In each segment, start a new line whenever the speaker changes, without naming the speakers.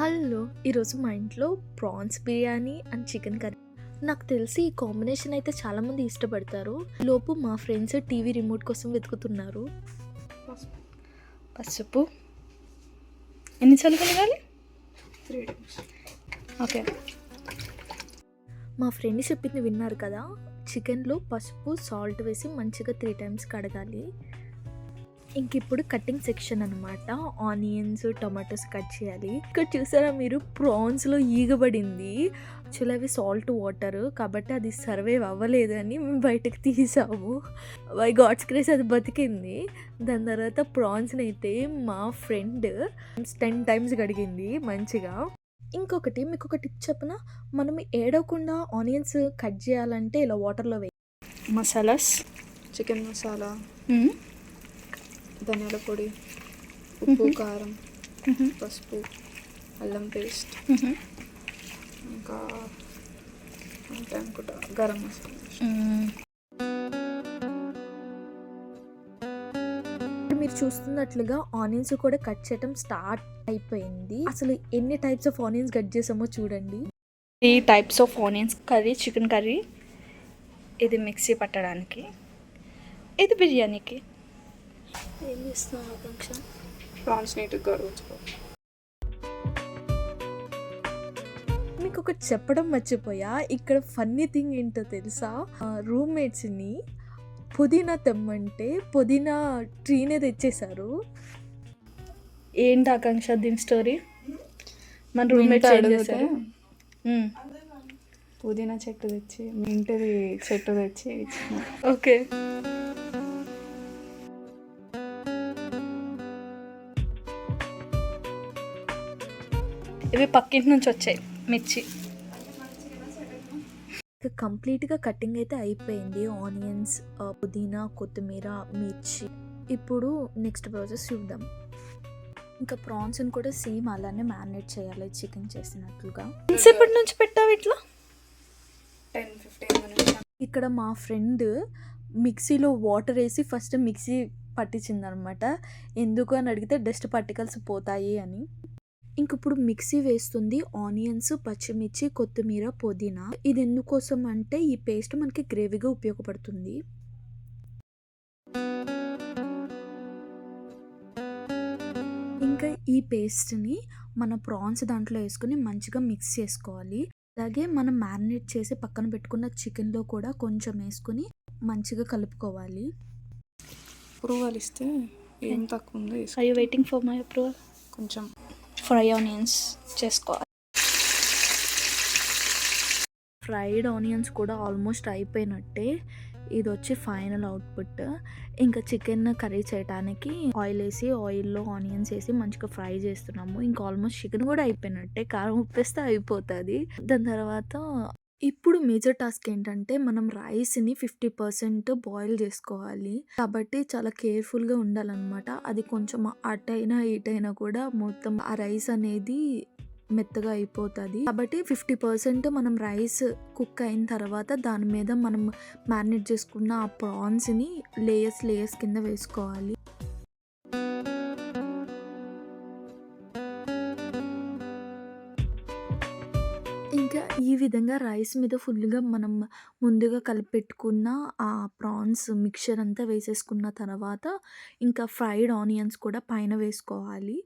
Hello ఈరోజు మా ఇంట్లో prawns biryani and chicken curry. నాకు తెలిసి ఈ కాంబినేషన్ అయితే చాలామంది ఇష్టపడతారు. లోపు మా ఫ్రెండ్స్ టీవీ రిమోట్ కోసం వెతుకుతున్నారు.
పసుపు. కలగాలి?
Three times.
ఓకే.
మా ఫ్రెండ్ చెప్పింది విన్నారు కదా చికెన్లో పసుపు సాల్ట్ వేసి మంచిగా త్రీ టైమ్స్ కడగాలి. ఇంక ఇప్పుడు కటింగ్ సెక్షన్ అనమాట ఆనియన్స్ టొమాటోస్ కట్ చేయాలి. ఇక్కడ చూసారా మీరు? ప్రాన్స్లో ఈగబడింది. యాక్చువల్లీ అవి సాల్ట్ వాటర్ కాబట్టి అది సర్వైవ్ అవ్వలేదని మేము బయటకు తీసాము. బై గాడ్స్ క్రేస్ అది బతికింది. దాని తర్వాత ప్రాన్స్ని అయితే మా ఫ్రెండ్ టెన్ టైమ్స్ కడిగింది మంచిగా. ఇంకొకటి మీకు ఒక టిప్ చెప్పన? మనం ఏడవకుండా ఆనియన్స్ కట్ చేయాలంటే ఇలా వాటర్లో వేయాలి.
మసాలాస్?
చికెన్ మసాలా? ధనియాల పొడి ఉప్పు కారం పసుపు అల్లం పేస్ట్. ఇంకా అంటే అనుకుంటా గరం మసాలా
మీరు చూస్తున్నట్లుగా ఆనియన్స్ కూడా కట్ చేయడం స్టార్ట్ అయిపోయింది. అసలు ఎన్ని టైప్స్ ఆఫ్ ఆనియన్స్ కట్ చేసామో చూడండి.
Three types of onions curry chicken curry ఇది మిక్సీ పట్టడానికి ఇది బిర్యానీకి.
ఏం చేస్తున్నావు ఆకాంక్ష?
ప్రాన్స్ నీట్గా
మీకు ఒకటి చెప్పడం మర్చిపోయా? ఇక్కడ ఫన్నీ థింగ్ ఏంటో తెలుసా? రూమ్మేట్స్ని పుదీనా తెమ్మంటే పుదీనా ట్రీనే తెచ్చేశారు.
ఏంటి ఆకాంక్ష దీని స్టోరీ మన రూమ్మేట్
పుదీనా చెట్టు తెచ్చి మీ ఇంటిది చెట్టు తెచ్చి
ఓకే. ఇవి పక్కింటి నుంచి వచ్చాయి మిర్చి.
ఇక కంప్లీట్గా కటింగ్ అయితే అయిపోయింది. ఆనియన్స్ పుదీనా కొత్తిమీర మిర్చి. ఇప్పుడు నెక్స్ట్ ప్రాసెస్ చూద్దాం. ఇంకా ప్రాన్స్ని కూడా సేమ్ అలానే మ్యారినేట్ చేయాలి చికెన్ చేసినట్లుగా.
ఎంతసేపటి నుంచి పెట్టావు ఇట్లా?
Ten fifteen minutes.
ఇక్కడ మా ఫ్రెండ్ మిక్సీలో వాటర్ వేసి ఫస్ట్ మిక్సీ పట్టించింది అనమాట ఎందుకు అని అడిగితే డస్ట్ పార్టికల్స్ పోతాయి అని. ఇంక ఇప్పుడు మిక్సీ వేస్తుంది ఆనియన్స్ పచ్చిమిర్చి కొత్తిమీర పుదీనా. ఇది ఎందుకోసం అంటే ఈ పేస్ట్ మనకి గ్రేవీగా ఉపయోగపడుతుంది. ఇంకా ఈ పేస్ట్ని మన ప్రాన్స్ దాంట్లో వేసుకుని మంచిగా మిక్స్ చేసుకోవాలి. అలాగే మనం మ్యారినేట్ చేసి పక్కన పెట్టుకున్న చికెన్లో కూడా కొంచెం వేసుకుని మంచిగా కలుపుకోవాలి.
అప్రూవల్ ఇస్తే ఏం తక్కువ ఉందో.
I waiting for my approval
కొంచెం
ఫ్రై ఆనియన్స్ చేసుకోవాలి
ఫ్రైడ్ ఆనియన్స్ కూడా ఆల్మోస్ట్ అయిపోయినట్టే. ఇది వచ్చి ఫైనల్ అవుట్పుట్ ఇంకా చికెన్ కర్రీ చేయడానికి ఆయిల్ వేసి ఆయిల్లో ఆనియన్స్ వేసి మంచిగా ఫ్రై చేస్తున్నాము. ఇంకా ఆల్మోస్ట్ చికెన్ కూడా అయిపోయినట్టే. కారం ఉప్పేస్తే అయిపోతుంది. దాని తర్వాత ఇప్పుడు మేజర్ టాస్క్ ఏంటంటే మనం రైస్ని ఫిఫ్టీ పర్సెంట్ బాయిల్ చేసుకోవాలి. కాబట్టి చాలా కేర్ఫుల్గా ఉండాలన్నమాట. అది కొంచెం అటైనా ఇటైనా కూడా మొత్తం ఆ రైస్ అనేది మెత్తగా అయిపోతుంది. కాబట్టి ఫిఫ్టీ పర్సెంట్ మనం రైస్ కుక్ అయిన తర్వాత దాని మీద మనం మ్యారినేట్ చేసుకున్న ఆ ప్రాన్స్ని లేయర్స్ లేయర్స్ కింద వేసుకోవాలి. ఇంకా ఈ విధంగా రైస్ మీద ఫుల్గా మనం ముందుగా కలిపెట్టుకున్న ఆ ప్రాన్స్ మిక్చర్ అంతా వేసేసుకున్న తర్వాత ఇంకా ఫ్రైడ్ ఆనియన్స్ కూడా పైన వేసుకోవాలి.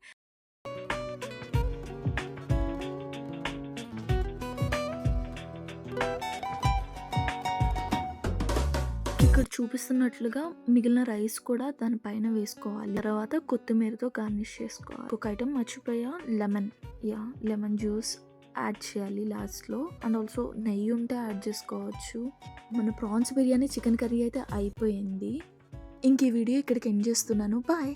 ఇక్కడ చూపిస్తున్నట్లుగా మిగిలిన రైస్ కూడా దానిపైన వేసుకోవాలి. తర్వాత కొత్తిమీరతో గార్నిష్ చేసుకోవాలి. ఒక ఐటమ్ మర్చిపోయా. Lemon. Yeah lemon juice. Add చేయాలి లాస్ట్లో. అండ్ ఆల్సో నెయ్యి ఉంటే యాడ్ చేసుకోవచ్చు. మన ప్రాన్స్ బిర్యానీ చికెన్ కర్రీ అయితే అయిపోయింది. ఇంక ఈ వీడియో ఇక్కడికి ఎండ్ చేస్తున్నాను. బాయ్.